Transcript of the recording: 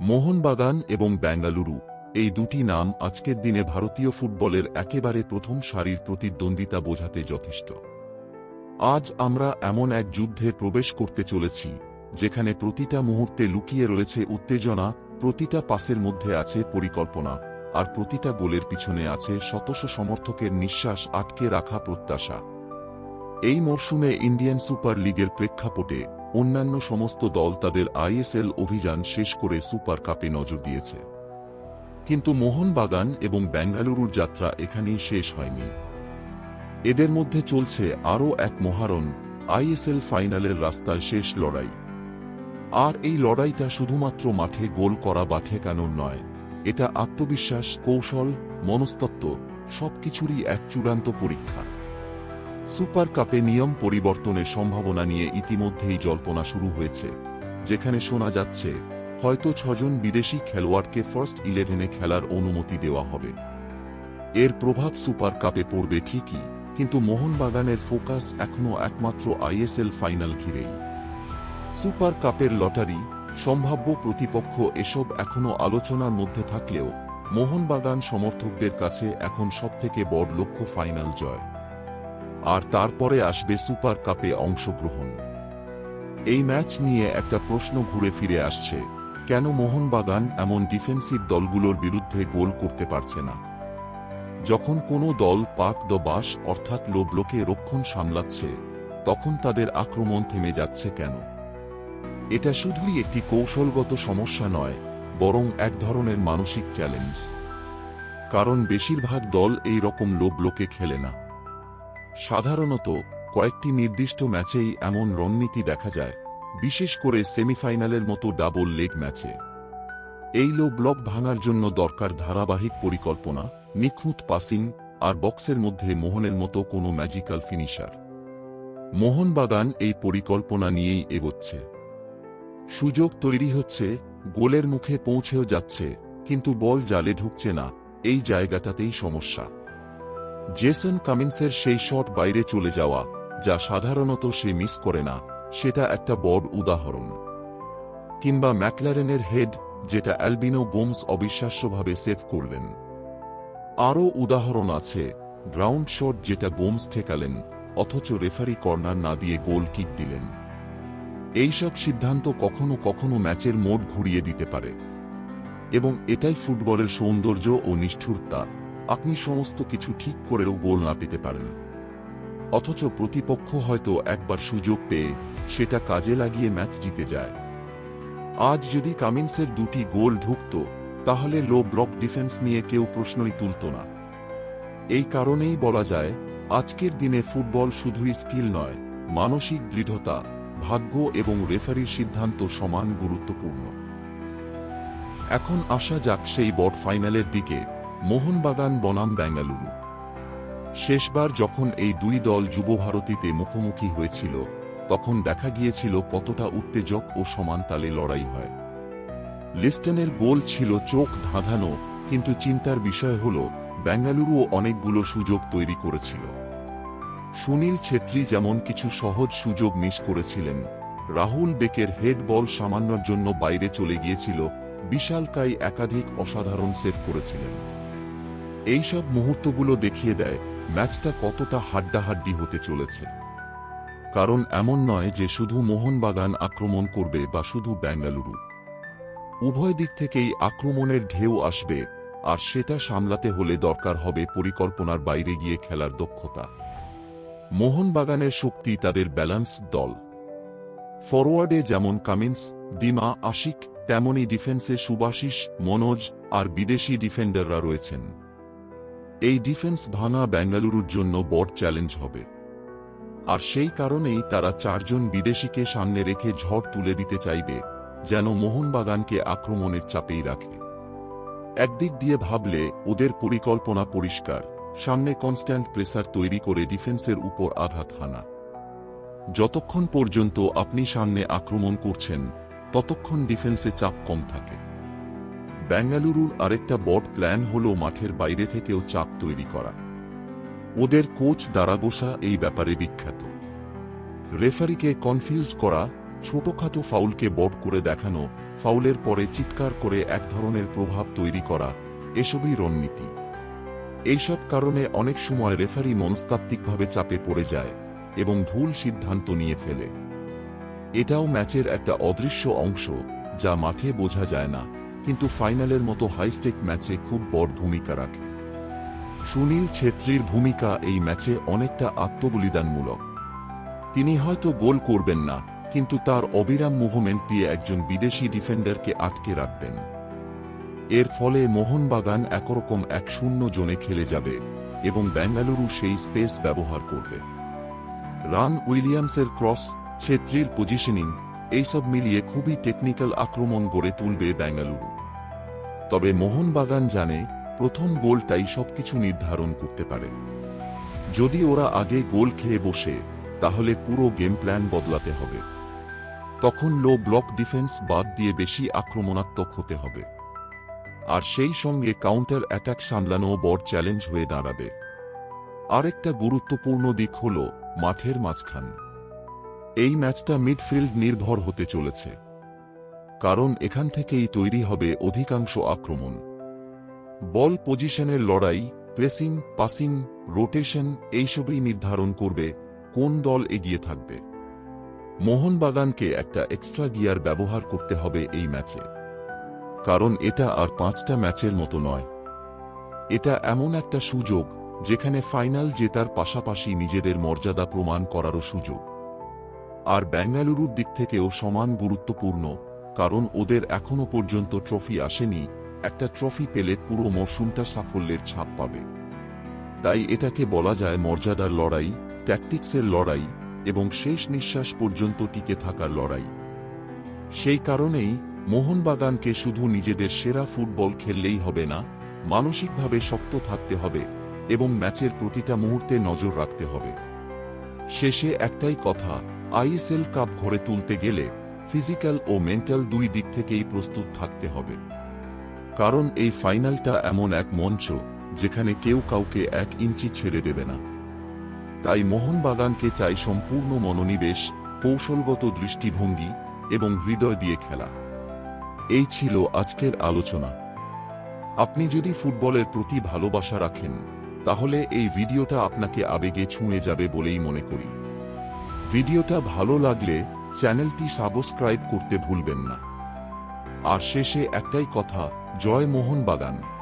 মোহনবাগান এবং বেঙ্গালুরু, এই দুটি নাম আজকের দিনে ভারতীয় ফুটবলের একেবারে প্রথম সারির প্রতিদ্বন্দ্বিতা বোঝাতে যথেষ্ট। আজ আমরা এমন এক যুদ্ধে প্রবেশ করতে চলেছি, যেখানে প্রতিটা মুহূর্তে লুকিয়ে রয়েছে উত্তেজনা, প্রতিটা পাসের মধ্যে আছে পরিকল্পনা, আর প্রতিটা গোলের পিছনে আছে শতশ সমর্থকের নিঃশ্বাস আটকে রাখা প্রত্যাশা। এই মরশুমে ইন্ডিয়ান সুপার লিগের প্রেক্ষাপটে অন্যান্য সমস্ত দল তাদের আইএসএল অভিযান শেষ করে সুপার কাপে নজর দিয়েছে। কিন্তু মোহনবাগান এবং বেঙ্গালুরুর যাত্রা এখানেই শেষ হয়নি। এদের মধ্যে চলছে আরও এক মহারণ আইএসএল ফাইনালের রাস্তায় শেষ লড়াই। আর এই লড়াইটা শুধুমাত্র মাঠে গোল করা বা ঠেকানোর নয়, এটা আত্মবিশ্বাস, কৌশল, মনস্তত্ত্ব, সবকিছুরই এক চূড়ান্ত পরীক্ষা। সুপার কাপে নিয়ম পরিবর্তনের সম্ভাবনা নিয়ে ইতিমধ্যেই জল্পনা শুরু হয়েছে। যেখানে শোনা যাচ্ছে, হয়তো ছজন বিদেশি খেলোয়াড়কে ফার্স্ট ইলেভেনে খেলার অনুমতি দেওয়া হবে। এর প্রভাব সুপার কাপে পড়বে ঠিকই, কিন্তু মোহনবাগানের ফোকাস এখনও একমাত্র আইএসএল ফাইনাল ঘিরেই। সুপার কাপের লটারি, সম্ভাব্য প্রতিপক্ষ এসব এখনও আলোচনার মধ্যে থাকলেও, মোহনবাগান সমর্থকদের কাছে এখন সবথেকে বড় লক্ষ্য ফাইনাল জয়। আর তারপরে আসবে সুপার কাপে অংশগ্রহণ। এই ম্যাচ নিয়ে একটা প্রশ্ন ঘুরে ফিরে আসছে, কেন মোহনবাগান এমন ডিফেন্সিভ দলগুলোর বিরুদ্ধে গোল করতে পারছে না? যখন কোনো দল পাক দ বাস, অর্থাৎ লো ব্লকে রক্ষণ সামলাচ্ছে, তখন তাদের আক্রমণ থেমে যাচ্ছে কেন? এটা শুধুই একটি কৌশলগত সমস্যা নয়, বরং এক ধরনের মানসিক চ্যালেঞ্জ। কারণ বেশিরভাগ দল এই রকম লো ব্লকে খেলে না। সাধারণত, কয়েকটি নির্দিষ্ট ম্যাচেই এমন রণনীতি দেখা যায়, বিশেষ করে সেমিফাইনালের মতো ডাবল লেগ ম্যাচে। এই লো ব্লক ভাঙার জন্য দরকার ধারাবাহিক পরিকল্পনা, নিখুঁত পাসিং, আর বক্সের মধ্যে মোহনের মতো কোনো ম্যাজিক্যাল ফিনিশার। মোহনবাগান এই পরিকল্পনা নিয়েই এগোচ্ছে। সুযোগ তৈরি হচ্ছে, গোলের মুখে পৌঁছেও যাচ্ছে, কিন্তু বল জালে ঢুকছে না, এই জায়গাটাতেই সমস্যা। জেসন কামিন্সের সেই শট বাইরে চলে যাওয়া, যা সাধারণত সে মিস করে না, সেটা একটা বড় উদাহরণ। কিংবা ম্যাকলারেনের হেড, যেটা অ্যালবিনো বোমস অবিশ্বাস্যভাবে সেভ করলেন। আরও উদাহরণ আছে, গ্রাউন্ড শট যেটা বোমস ঠেকালেন, অথচ রেফারি কর্নার না দিয়ে গোল কিক দিলেন। এইসব সিদ্ধান্ত কখনো কখনো ম্যাচের মোড ঘুরিয়ে দিতে পারে। এবং এটাই ফুটবলের সৌন্দর্য ও নিষ্ঠুরতা। আপনি সমস্ত কিছু ঠিক করেও গোল না পেতে পারেন। অথচ প্রতিপক্ষ হয়তো একবার সুযোগ পেয়ে সেটা কাজে লাগিয়ে ম্যাচ জিতে যায়। আজ যদি কামিন্সের দুটি গোল ঢুকত, তাহলে লো ব্লক ডিফেন্স নিয়ে কেউ প্রশ্নই তুলত না। এই কারণেই বলা যায়, আজকের দিনে ফুটবল শুধুই স্কিল নয়, মানসিক দৃঢ়তা, ভাগ্য এবং রেফারির সিদ্ধান্ত সমান গুরুত্বপূর্ণ। এখন আসা যাক সেই বট ফাইনালের দিকে। মোহনবাগান বনাম বেঙ্গালুরু শেষবার যখন এই দুই দল যুব ভারতীতে মুখোমুখি হয়েছিল, তখন দেখা গিয়েছিল কতটা উত্তেজক ও সমান তালে লড়াই হয়। লিস্টনের গোল ছিল চোখ ধাঁধানো, কিন্তু চিন্তার বিষয় হল বেঙ্গালুরুও অনেকগুলো সুযোগ তৈরি করেছিল। সুনীল ছেত্রী যেমন কিছু সহজ সুযোগ মিস করেছিলেন, রাহুল বেকের হেড বল সামান্যর জন্য বাইরে চলে গিয়েছিল বিশালকাই একাধিক অসাধারণ সেভ করেছিলেন। এইসব মুহূর্তগুলো দেখিয়ে দেয় ম্যাচটা কতটা হাড্ডাহাড্ডি হতে চলেছে। কারণ এমন নয় যে শুধু মোহনবাগান আক্রমণ করবে বা শুধু বেঙ্গালুরু। উভয় দিক থেকেই আক্রমণের ঢেউ আসবে, আর সেটা সামলাতে হলে দরকার হবে পরিকল্পনার বাইরে গিয়ে খেলার দক্ষতা। মোহনবাগানের শক্তি তাদের ব্যালান্স দল। ফরওয়ার্ডে যেমন কামিন্স দিমা আশিক তেমনই ডিফেন্সে সুবাশিস মনোজ, আর বিদেশি ডিফেন্ডাররা রয়েছেন। এই ডিফেন্স ভাঙা বেঙ্গালুরুর জন্য বড় চ্যালেঞ্জ হবে। আর সেই কারণেই তারা চারজন বিদেশিকে সামনে রেখে ঝড় তুলে দিতে চাইবে, যেন মোহনবাগানকে আক্রমণের চাপেই রাখে। একদিক দিয়ে ভাবলে, ওদের পরিকল্পনা পরিষ্কার, সামনে কনস্ট্যান্ট প্রেসার তৈরি করে ডিফেন্সের উপর আঘাত হানা। যতক্ষণ পর্যন্ত আপনি সামনে আক্রমণ করছেন, ততক্ষণ ডিফেন্সে চাপ কম থাকে। বেঙ্গালুরুর আরেকটা বড় প্ল্যান হল মাঠের বাইরে থেকেও চাপ তৈরি করা। ওদের কোচ দারাগোসা এই ব্যাপারে বিখ্যাত। রেফারিকে কনফিউজ করা, ছোটখাটো ফাউলকে বট করে দেখানো, ফাউলের পরে চিৎকার করে এক ধরনের প্রভাব তৈরি করা, এসবই রণনীতি। এইসব কারণে অনেক সময় রেফারি মনস্তাত্ত্বিকভাবে চাপে পড়ে যায় এবং ভুল সিদ্ধান্ত নিয়ে ফেলে। এটাও ম্যাচের একটা অদৃশ্য অংশ, যা মাঠে বোঝা যায় না। কিন্তু ফাইনালের মতো হাইস্টেক ম্যাচে খুব বড় ভূমিকা রাখে। সুনীল ছেত্রীর ভূমিকা এই ম্যাচে অনেকটা আত্মবলিদানমূলক। তিনি হয়তো গোল করবেন না, কিন্তু তার অবিরাম মুভমেন্ট দিয়ে একজন বিদেশি ডিফেন্ডারকে আটকে রাখবেন। এর ফলে মোহনবাগান একরকম এক শূন্য জোনে খেলে যাবে এবং বেঙ্গালুরু সেই স্পেস ব্যবহার করবে। রান উইলিয়ামসের ক্রস, ছেত্রীর পজিশনিং, এইসব মিলিয়ে খুবই টেকনিক্যাল আক্রমণ গড়ে তুলবে বেঙ্গালুরু। তবে মোহনবাগান জানে প্রথম গোলটাই সবকিছু নির্ধারণ করতে পারে। যদি ওরা আগে গোল খেয়ে বসে, তাহলে পুরো গেম প্ল্যান বদলাতে হবে। তখন লো ব্লক ডিফেন্স বাদ দিয়ে বেশি আক্রমণাত্মক হতে হবে। আর সেই সঙ্গে কাউন্টার অ্যাটাক সামলানো বড় চ্যালেঞ্জ হয়ে দাঁড়াবে। আরেকটা গুরুত্বপূর্ণ দিক হল মাঠের মাঝখান। এই ম্যাচটা মিডফিল্ড নির্ভর হতে চলেছে। কারণ এখান থেকেই তৈরি হবে অধিকাংশ আক্রমণ। বল পজিশনের লড়াই, প্রেসিং, পাসিং, রোটেশন এইসবই নির্ধারণ করবে কোন দল এগিয়ে থাকবে। মোহনবাগানকে একটা এক্সট্রা গিয়ার ব্যবহার করতে হবে এই ম্যাচে। কারণ এটা আর পাঁচটা ম্যাচের মতো নয়। এটা এমন একটা সুযোগ যেখানে ফাইনাল জেতার পাশাপাশি নিজেদের মর্যাদা প্রমাণ করারও সুযোগ। আর বেঙ্গালুরুর দিক থেকেও সমান গুরুত্বপূর্ণ কারণ ওদের এখনও পর্যন্ত ট্রফি আসেনি, একটা ট্রফি পেলে পুরো মরশুমটা সাফল্যের ছাপ পাবে। তাই এটাকে বলা যায় মর্যাদার লড়াই ট্যাকটিক্সের লড়াই, এবং শেষ নিঃশ্বাস পর্যন্ত টিকে থাকার লড়াই। সেই কারণেই মোহনবাগানকে শুধু নিজেদের সেরা ফুটবল খেললেই হবে না, মানসিকভাবে শক্ত থাকতে হবে, এবং ম্যাচের প্রতিটা মুহূর্তে নজর রাখতে হবে। শেষে একটাই কথা, আইএসএল কাপ ঘরে তুলতে গেলে ফিজিক্যাল ও মেন্টাল দুই দিক থেকেই প্রস্তুত থাকতে হবে। কারণ এই ফাইনালটা এমন এক মঞ্চ, যেখানে কেউ কাউকে এক ইঞ্চি ছেড়ে দেবে না। তাই মোহনবাগানকে চাই সম্পূর্ণ মনোনিবেশ, কৌশলগত দৃষ্টিভঙ্গি এবং হৃদয় দিয়ে খেলা। এই ছিল আজকের আলোচনা। আপনি যদি ফুটবলের প্রতি ভালোবাসা রাখেন, তাহলে এই ভিডিওটা আপনাকে আবেগে ছুঁয়ে যাবে বলেই মনে করি। ভিডিওটা ভালো লাগলে চ্যানেলটি সাবস্ক্রাইব করতে ভুলবেন না। আর শেষে একটাই কথা জয় মোহনবাগান।